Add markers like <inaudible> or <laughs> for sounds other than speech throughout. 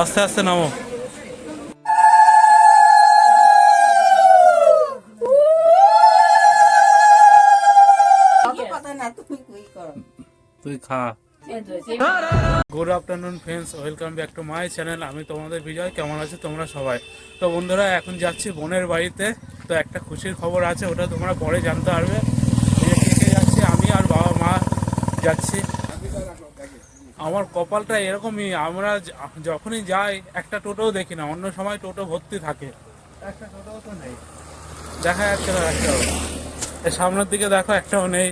আস্তে আস্তে নামো। তুই খা। Good afternoon friends welcome back to my channel আমি তোমাদের বিজয়। কেমন আছো তোমরা সবাই? তো বন্ধুরা, এখন যাচ্ছি বোনের বাড়িতে। তো একটা খুশির খবর আছে, ওটা তোমরা পরে জানতে পারবে। যাচ্ছি, আমি আর বাবা মা যাচ্ছি। আমার কপালটা এরকমই আমরা যখনই যাই একটা টোটোও দেখি না অন্য সময় টোটো ভর্তি থাকে। একটা টোটোও তো নেই। দেখা যাচ্ছে না একটাও সামনের দিকে দেখো একটাও নেই।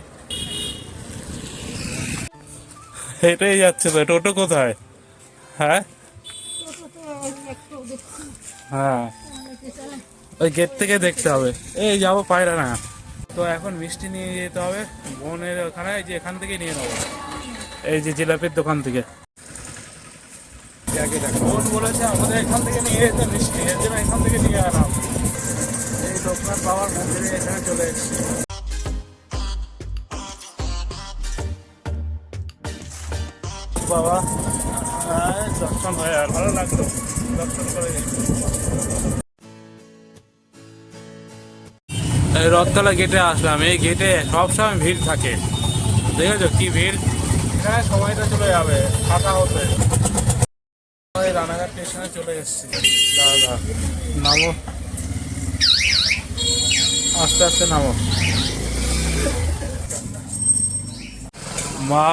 হেঁটেই যাচ্ছে তো টোটো কোথায়? হ্যাঁ? হ্যাঁ। ওই গেট থেকে দেখতে হবে। এই যাব পায়রা না তো এখন মিষ্টি নিয়ে যেতে হবে বোনের ওখানে যে এখান থেকে নিয়ে নেব। এই যে জিলাপির দোকান থেকে। বলেছে আমাদের এখান থেকে নিয়ে যেতে মিষ্টি এখান থেকে নিয়ে আনাম এই লোকনাথ বাবার মন্দিরে এখানে চলে এসেছি। বাবা হ্যাঁ দর্শন হয় আর ভালো লাগল। দর্শন করে এই রথতলা গেটে আসলাম এই গেটে সবসময় ভিড় থাকে। দেখেছ কি ভিড়? হ্যাঁ সময়টা চলে যাবে, ফাঁকা হতে। রানাঘাট স্টেশনে চলে এসেছি। দাদা, নামো। আস্তে আস্তে নামো। মা,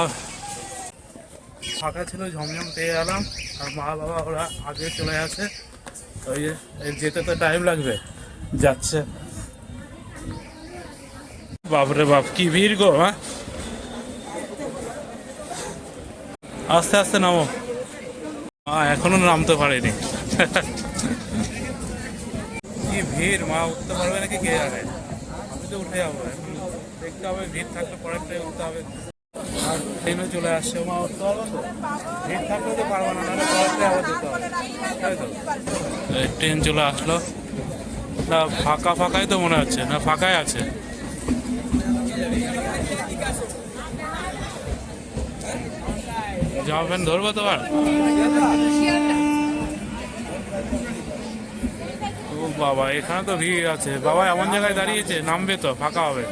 ফাঁকা ছিল, ঝমঝম পেয়ে গেলাম। আর মা বাবা ওরা আগে চলে আসে ওই যেতে তো টাইম লাগবে। যাচ্ছে। বাপরে বাপ, কি ভিড় গো হ্যাঁ আস্তে আস্তে নামো। এখনও নামতে পারেনি। কি ভিড়? মা, উঠতে পারবে নাকি কে জানে? আমি তো উঠে যাব। দেখতে হবে, ভিড় থাকলে পরের ট্রেন উঠতে হবে। আর ট্রেনে চলে আসছে। মা, উঠতে পারবে তো? ভিড় থাকলে তো পারব না, নাহলে পরের ট্রেন আবার যেতে হবে। তাই তো? ট্রেন চলে আসলো। না, ফাঁকা ফাঁকাই তো মনে হচ্ছে। না, ফাঁকাই আছে। জামা প্যান্ট ধরবো তোমার। ও বাবা এখানে তো ভিড় আছে। বাবা এমন জায়গায় দাঁড়িয়েছে নামবে তো ফাঁকা হবে।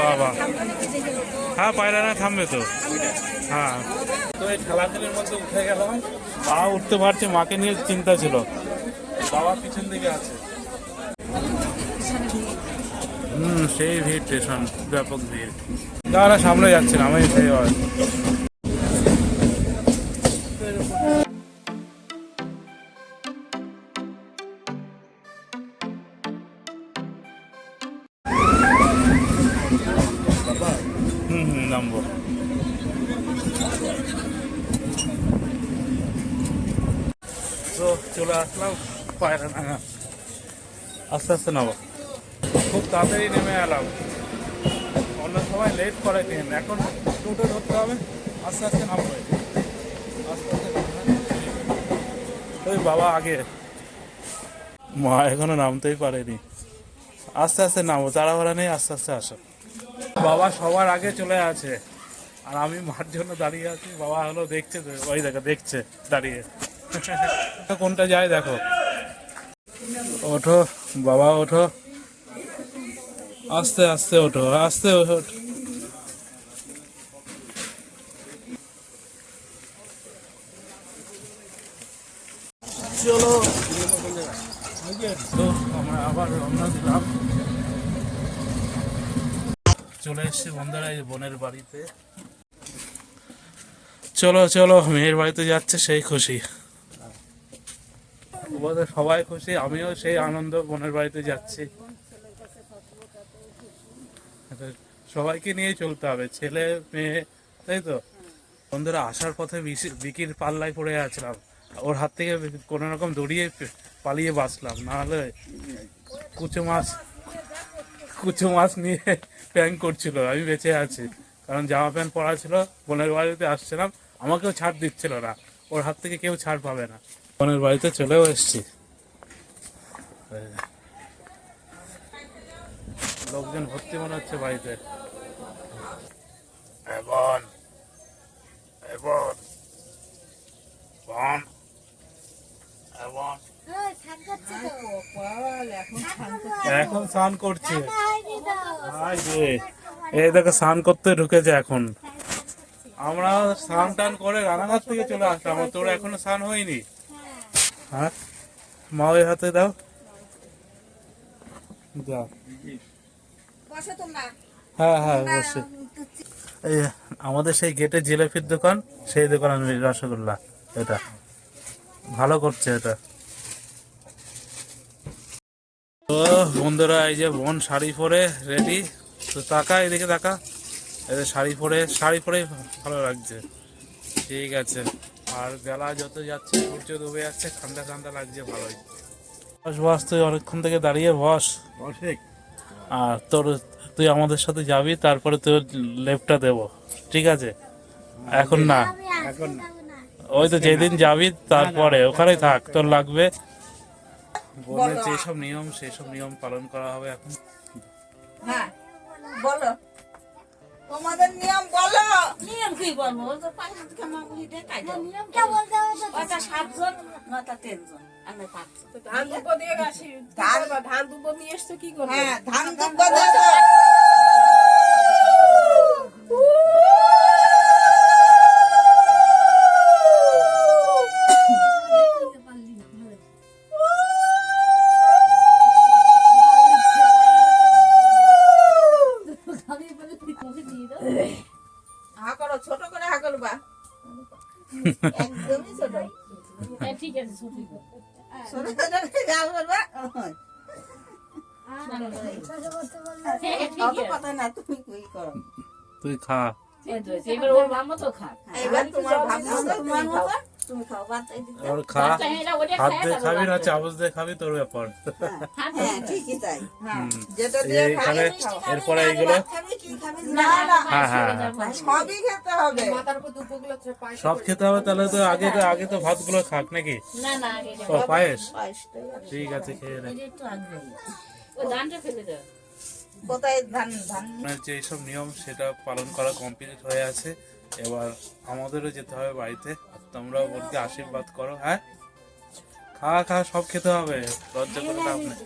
বাবা। হ্যাঁ পায়রা না থামবে তো। হ্যাঁ। তো এই ঠেলাঠেলির মধ্যে উঠে গেলাম মা উঠতে পারছে মাকে নিয়ে চিন্তা ছিল। বাবা পিছন দিকে আছে। হুম সেই ভিড় স্টেশন ব্যাপক ভিড়। তারা সামনে যাচ্ছে না, আমি সেই হুম হুম, নামবো। চলে আসলাম পায়রা আস্তে আস্তে নামো। খুব তাড়াতাড়ি নেমে এলাম। সময় লেট করে ট্রেন এখন টোটো ধরতে হবে, আস্তে আস্তে নামবো। আস্তে আস্তে ওই বাবা আগে। মা এখনও নামতেই পারেনি। আস্তে আস্তে নামো, তাড়াহুড়া নেই, আস্তে আস্তে আসো। বাবা সবার আগে চলে আছে। আর আমি মার জন্য দাঁড়িয়ে আছি। বাবা হলো দেখছে ওই দেখো, দেখছে দাঁড়িয়ে। <laughs> কোনটা যায় দেখো। ওঠো, বাবা ওঠো। আস্তে আস্তে ওঠো আস্তে ওঠো চলো তো আমরা আবার রওনা দিলাম চলে এসছি বন্ধুরা এই বোনের বাড়িতে। চলো চলো, মেয়ের বাড়িতে যাচ্ছে, সেই খুশি। সবাই খুশি, আমিও সেই আনন্দ বোনের বাড়িতে যাচ্ছি। সবাইকে নিয়ে চলতে হবে, ছেলে, মেয়ে, তাই তো? বন্ধুরা, আসার পথে বিকির পাল্লায় পড়ে আছিলাম। ওর হাত থেকে কোনো রকম দড়িয়ে পালিয়ে বাঁচলাম, নাহলে কুচো মাছ কুচো মাছ নিয়ে ট্যাং করছিল আমি বেঁচে আছি। কারণ জামা প্যান্ট পরা ছিল বোনের বাড়িতে আসছিলাম আমাকেও ছাড় দিচ্ছিল না। ওর হাত থেকে কেউ ছাড় পাবে না। বোনের বাড়িতে চলেও এসছি। লোকজন ভর্তি মনে হচ্ছে বাড়িতে। এখন স্নান করছে। এই দেখো স্নান করতে ঢুকেছে এখন। আমরা স্নান টান করে রানাঘাট থেকে চলে আসলাম তোর এখনও স্নান হয়নি? হ্যাঁ? মা ওই হাতে দাও। যা। হ্যাঁ হ্যাঁ অবশ্যই এই আমাদের সেই গেটে জিলাপির দোকান সেই দোকান আমি রসগোল্লা এটা। ভালো করছে এটা তো বন্ধুরা এই যে বোন শাড়ি পরে রেডি তো তাকা এদিকে তাকা এই যে শাড়ি পরে শাড়ি পরে ভালো লাগছে। ঠিক আছে। আর বেলা যত যাচ্ছে সূর্য ডুবে যাচ্ছে ঠান্ডা ঠান্ডা লাগছে ভালোই। বস বস তুই অনেকক্ষণ থেকে দাঁড়িয়ে বস। আর তোর তুই আমাদের সাথে যাবি তারপরে তোর লেফটটা দেব। ঠিক আছে? এখন না। এখন ওই তো যেদিন যাবি তারপরে। ওখানেই থাক তোর লাগবে। বোনের যেসব নিয়ম সেই সব নিয়ম পালন করা হবে এখন। হ্যাঁ বলো। তোমাদের নিয়ম বলো। নিয়ম কি বলব? বলি দাও তো। ওটা সাতজন নয়টা তিনজন আমরা পাঁচজন ধান দুব্ব দিয়ে গেছি ধান ধান দুব্ব নিয়ে এসছো কি করবে? হ্যাঁ ধান দুব্ব দেবো ওটা হাত দিয়ে খাবি না। চামচ দিয়ে খাবি তোর ব্যাপার এরপরে এইগুলো হ্যাঁ, হ্যাঁ, হ্যাঁ। সব খেতে হবে তাহলে তো আগে তো আগে তো ভাতগুলো খাক নাকি। ও পায়েস ঠিক আছে খেয়ে নে ধানটা ফেলে দাও কোথায় ধান ধান? আপনার যে সব নিয়ম সেটা পালন করা কমপ্লিট হয়ে আছে। এবার আমাদেরও যেতে হবে বাড়িতে। তোমরাও বলতে আশীর্বাদ করো হ্যাঁ? খাওয়া খাওয়া সব খেতে হবে। লজ্জা করে লাভ নেই।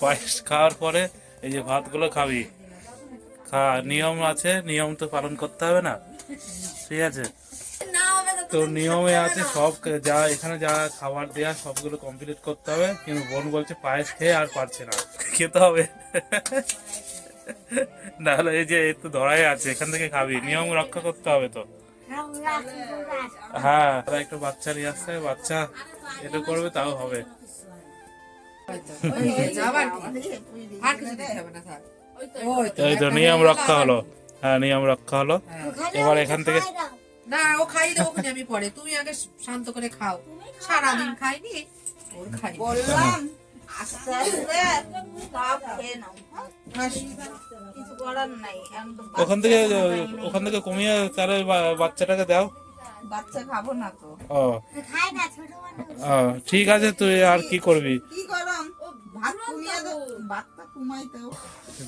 পায়েস খাওয়ার পরে এই যে ভাতগুলো খাবি। খা নিয়ম আছে নিয়ম তো পালন করতে হবে না। ঠিক আছে? তো নিয়মে আছে সব যা এখানে যা খাবার দেয়া সবগুলো কমপ্লিট করতে হবে। কিন্তু বোন বলছে পায়েস খেয়ে আর পারছে না। খেতে হবে। <laughs> নাহলে এই যে একটু ধরাই আছে এখান থেকে খাবি নিয়ম রক্ষা করতে হবে তো। হ্যাঁ তারা একটু বাচ্চা নিয়ে আসছে বাচ্চা এটা করবে তাও হবে। তো এই তো নিয়ম রক্ষা হলো হ্যাঁ নিয়ম রক্ষা হলো। এবার এখান থেকে না ও খাইয়ে দেবো আমি পরে। তুমি আগে শান্ত করে খাও। সারাদিন খাইনি ওর খাই বললাম। ওখান থেকে ওখান থেকে কমিয়ে তাহলে বাচ্চাটাকে দাও। বাচ্চা ও, ঠিক আছে, তুই আর কি করবি?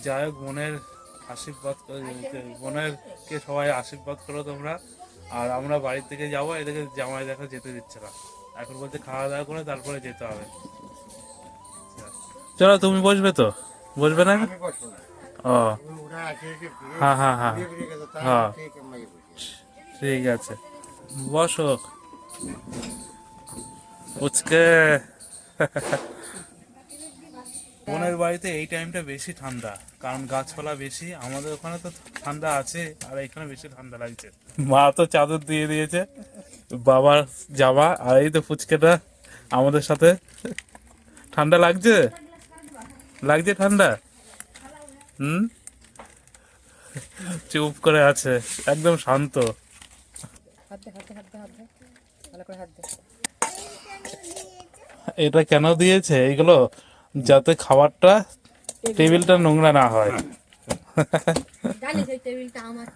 যাই হোক, বোনের আশীর্বাদ বোনের কে সবাই আশীর্বাদ করো তোমরা। আর আমরা বাড়ি থেকে যাব, এদিকে জামাই দেখা যেতে দিচ্ছে না। এখন বলতে খাওয়া দাওয়া করে তারপরে যেতে হবে। চলো তুমি বসবে তো? বসবে না? ও। হ্যাঁ হ্যাঁ হ্যাঁ হ্যাঁ। ঠিক আছে। বসো। উচকে। বোনের বাড়িতে এই টাইমটা বেশি ঠান্ডা কারণ গাছপালা বেশি আমাদের ওখানে তো ঠান্ডা আছে আর এখানে বেশি ঠান্ডা লাগছে। মা তো চাদর দিয়ে দিয়েছে বাবার জামা আর এই তো ফুচকেটা আমাদের সাথে। ঠান্ডা লাগছে? লাগছে ঠান্ডা? হুম? চুপ করে আছে একদম শান্ত। এটা কেন দিয়েছে এগুলো? যাতে খাবারটা টেবিলটা নোংরা না হয়। জানিস? টেবিলটা আমার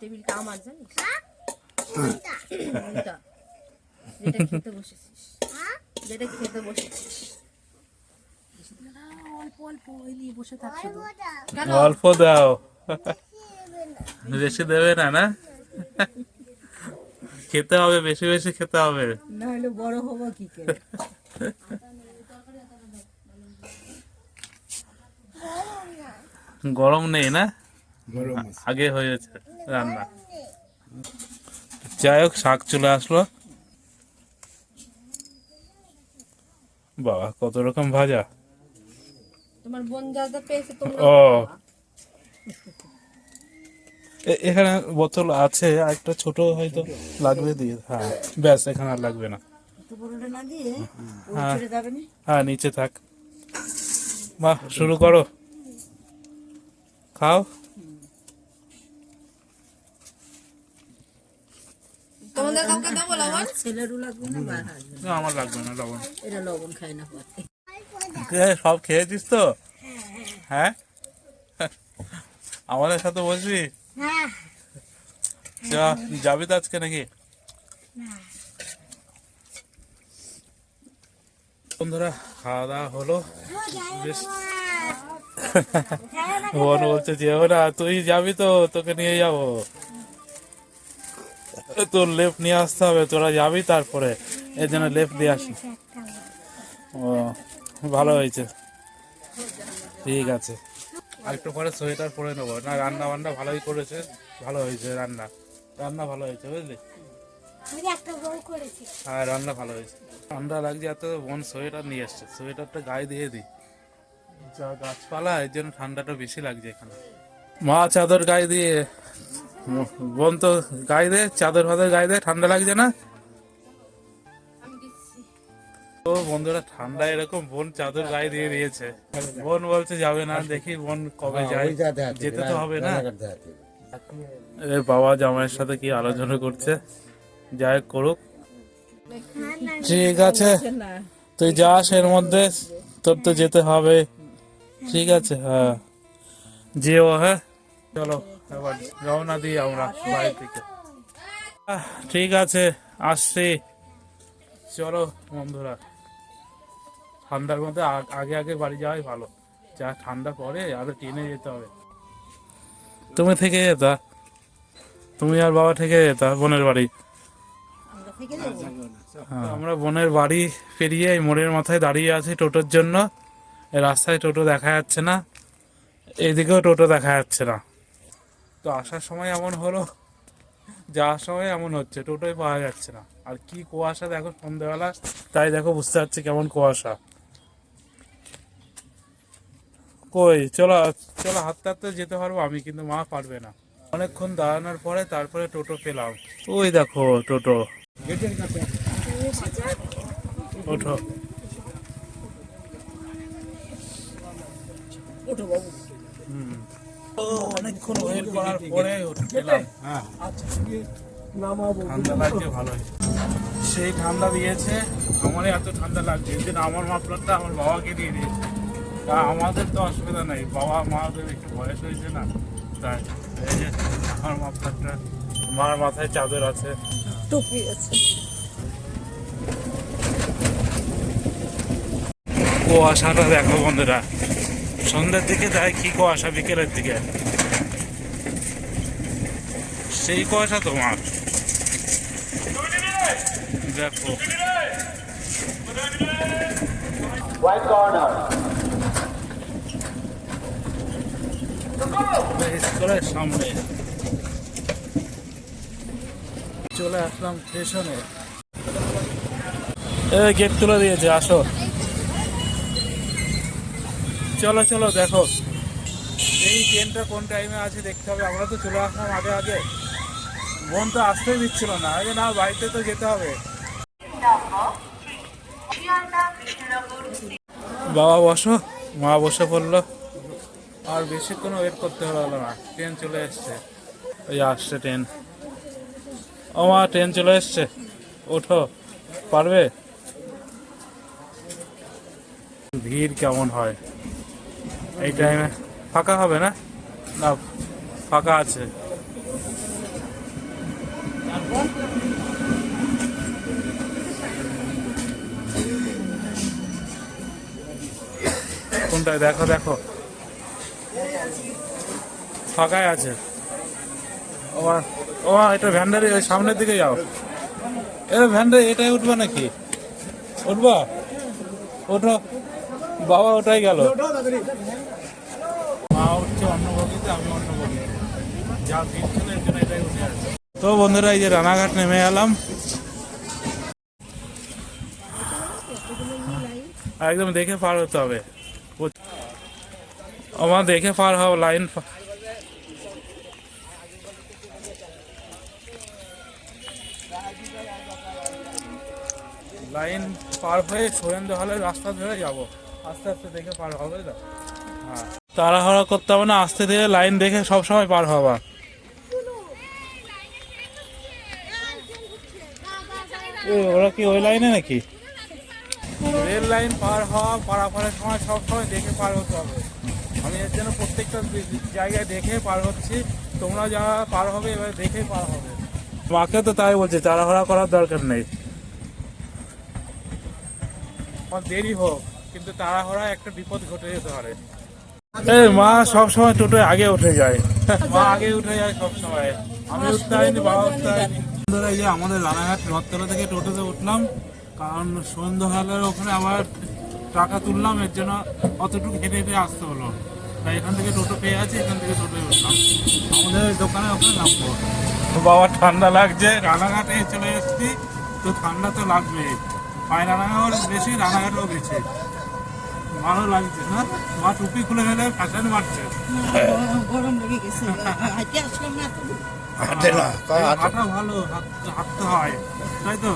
টেবিলটা আমার। যেটা খেতে বসেছিস। যেটা খেতে বসেছিস। অল্প অল্প ওই নিয়ে বসে থাক অল্প দাও। <laughs> বেশি দেবে না না? খেতে হবে বেশি বেশি খেতে হবে। না হলে বড় হব কি করে? গরম নেই না? আগে হয়েছে রান্না। যাই হোক শাক চলে আসলো। বাবা কত রকম ভাজা। তোমার বোন যা যা পেয়েছে তোমরা ও। এখানে বোতল আছে একটা ছোট হয়তো লাগবে দিয়ে হ্যাঁ ব্যাস এখানে আর লাগবে না। হ্যাঁ। না? হ্যাঁ নিচে থাক। বাহ শুরু করো। খাও। তোমাদের কাউকে দেবো লবণ? ছেলেরও লাগবে না আমার লাগবে না লবণ। এটা লবণ খায় না সব খেয়েছিস তো? হ্যাঁ? আমাদের সাথে বসবি? হ্যাঁ। যাবি তো আজকে নাকি? বন্ধুরা খাওয়া দাওয়া হলো। বেশ। বোন বলছে যেও না তুই যাবি তো তোকে নিয়ে যাব। তোর লেপ নিয়ে আসতে হবে তোরা যাবি তারপরে এর জন্য লেপ দিয়ে আসি। ও ভালো হয়েছে। ঠিক আছে। আর একটু পরে সোয়েটার পরে নেব। না রান্না বান্না ভালোই করেছে ভালো হয়েছে রান্না। রান্না ভালো হয়েছে বুঝলি? হ্যাঁ রান্না ভালো হয়েছে। ঠান্ডা লাগছে এত বোন সোয়েটার নিয়ে এসছে। সোয়েটারটা গায়ে দিয়ে দিই। যা গাছপালা এর জন্য ঠান্ডাটা বেশি লাগছে এখানে। মা চাদর গায়ে দিয়ে বোন তো গায়ে দে চাদর ফাদর গায়ে দে ঠান্ডা লাগছে না? তো বন্ধুরা ঠান্ডা এরকম বোন চাদর গায়ে দিয়ে দিয়েছে। বোন বলছে যাবে না দেখি বোন কবে যায়। যেতে তো হবে না। এ বাবা জামাইয়ের সাথে কি আলোচনা করছে? যাই হোক করুক। ঠিক আছে তুই যাস এর মধ্যে তোর তো যেতে হবে। ঠিক আছে হ্যাঁ। যেও হ্যাঁ। চলো। এবার রওনা দিই আমরা বাড়ি থেকে ঠিক আছে আসছি। চলো বন্ধুরা ঠান্ডার মধ্যে আগে আগে বাড়ি যাওয়াই ভালো। যা ঠান্ডা পড়ে আরও টেনে যেতে হবে। তুমি থেকে যেতা। তুমি আর বাবা থেকে যেতা বোনের বাড়ি। হ্যাঁ, আমরা বোনের বাড়ি পেরিয়ে এই মোড়ের মাথায় দাঁড়িয়ে আছি টোটোর জন্য। রাস্তায় টোটো দেখা যাচ্ছে না এদিকেও টোটো দেখা যাচ্ছে না। তো আসার সময় এমন হলো, যাওয়ার সময় এমন হচ্ছে টোটোই পাওয়া যাচ্ছে না। আর কি কুয়াশা দেখো সন্ধ্যেবেলা, তাই দেখো বুঝতে পারছি কেমন কুয়াশা। কই, চলো চলো হাঁটতে হাঁটতে যেতে পারব, আমি কিন্তু মা পারবে না। অনেকক্ষণ দাঁড়ানোর পরে তারপরে টোটো পেলাম। ওই দেখো টোটো। ওঠো। ওঠো বাবু হুম। অনেকক্ষণ ওয়েট করার পরে পেলাম ঠান্ডা লাগছে ভালোই সেই ঠান্ডা দিয়েছে। আমারই এত ঠান্ডা লাগছে। এদিন আমার মাফলারটা আমার বাবাকে দিয়ে দিয়েছে। তা আমাদের তো অসুবিধা নেই। বাবা মাদের একটু বয়স হয়েছে না তাই এই যে আমার মাফলারটা মার মাথায় চাদর আছে। টুপি আছে। কুয়াশাটা দেখো বন্ধুরা। সন্ধ্যের দিকে যায় কি কুয়াশা, বিকেলের দিকে? সেই কুয়াশা তোমার। দেখো। সামনে। চলে আসলাম স্টেশনে। গেট তুলে দিয়েছে, আসো। চলো চলো, দেখো। এই ট্রেনটা কোন টাইমে আছে দেখতে হবে। আমরা তো চলে আসলাম আগে আগে। বোন তো আসতেই দিচ্ছিল না। আগে না, বাড়িতে তো যেতে হবে। বাবা, বসো। মা বসে পড়ল। আর বেশিক্ষণ ওয়েট করতে হলো না। ট্রেন চলে এসছে। ওই আসছে ট্রেন ও মা ট্রেন চলে এসছে। ওঠো। পারবে? ভিড় কেমন হয়? এই টাইমে ফাঁকা হবে না? না, ফাঁকা আছে। কোনটায়? দেখো দেখো। ফাঁকাই আছে। ও এটা ভ্যান্ডারি ওই সামনের দিকে যাও। এ ভ্যানটা এটাই উঠবা নাকি? উঠবা? ওঠো। বাবা, ওটাই গেল। বগিতে আমি অন্য বগিতে যা তো বন্ধুরা, এই যে রানাঘাট নেমে এলাম। একদম দেখে পার হতে হবে। আমার দেখে পার হও, লাইন লাইন পার হয়ে সুরেন্দ্র হলের রাস্তা ধরে যাব। আস্তে আস্তে দেখে পার হবে তো? হ্যাঁ। তাড়াহুড়া করতে হবে না, আস্তে ধীরে লাইন দেখে সব সময় পার হবা। ওরা কি ওই লাইনে নাকি? রেল লাইন পার হওয়া, পারাপারের সময় সব সময় দেখে পার হতে হবে। আমি এর জন্য প্রত্যেকটা জায়গায় দেখে পার হচ্ছি। তোমরা যারা পার হবে, এবার দেখে পার হবে। মাকে তো তাই বলছে, তাড়াহুড়া করার দরকার নেই। দেরি হোক, কিন্তু তাড়াহুড়া একটা বিপদ ঘটে যেতে পারে। এই মা সব সময় টোটোয় আগে উঠে যায়। মা আগে উঠে যায় সব সময় আমি উঠতে হয়নি বাবা উঠতে হয়নি এই যে আমাদের রানাঘাট রথতলা থেকে টোটোতে উঠলাম কারণ সন্ধ্যাবেলার ওখানে আবার টাকা তুললাম এর জন্য অতটুকু হেঁটে হেঁটে আসতে হলো। তাই এখান থেকে টোটো পেয়ে আছি এখান থেকে টোটোয় উঠলাম। আমাদের দোকানে ওখানে নামবো। বাবা ঠান্ডা লাগছে। রানাঘাটে চলে এসেছি তো ঠান্ডা তো লাগবে পায়ে রানাঘাট বেশি রানাঘাটও বেশি। ভালো লাগছে না মা টুপি খুলে ফেলে ফ্যাশন মারছে গরম লেগে গেছে। হাঁটে আসলাম না তো হাঁটা ভালো হাঁটতে হয় তাই তো?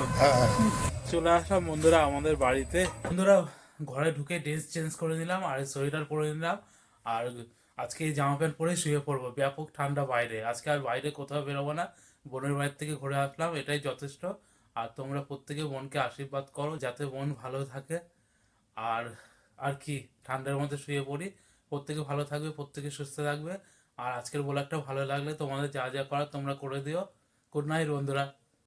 চলে আসলাম বন্ধুরা আমাদের বাড়িতে। বন্ধুরা ঘরে ঢুকে ড্রেস চেঞ্জ করে নিলাম আর সোয়েটার পরে নিলাম আর আজকে জামা প্যান্ট পরে শুয়ে পড়ব। ব্যাপক ঠান্ডা বাইরে। আজকে আর বাইরে কোথাও বেরোবো না। বোনের বাড়ির থেকে ঘুরে আসলাম এটাই যথেষ্ট। আর তোমরা প্রত্যেকে বোনকে আশীর্বাদ করো যাতে বোন ভালো থাকে। আর আর কি, ঠান্ডার মধ্যে শুয়ে পড়ি। প্রত্যেকে ভালো থাকবে, প্রত্যেকে সুস্থ থাকবে। আর আজকের ব্লগটা ভালো লাগলে তোমাদের যা যা করার তোমরা করে দিও। গুড নাইট বন্ধুরা।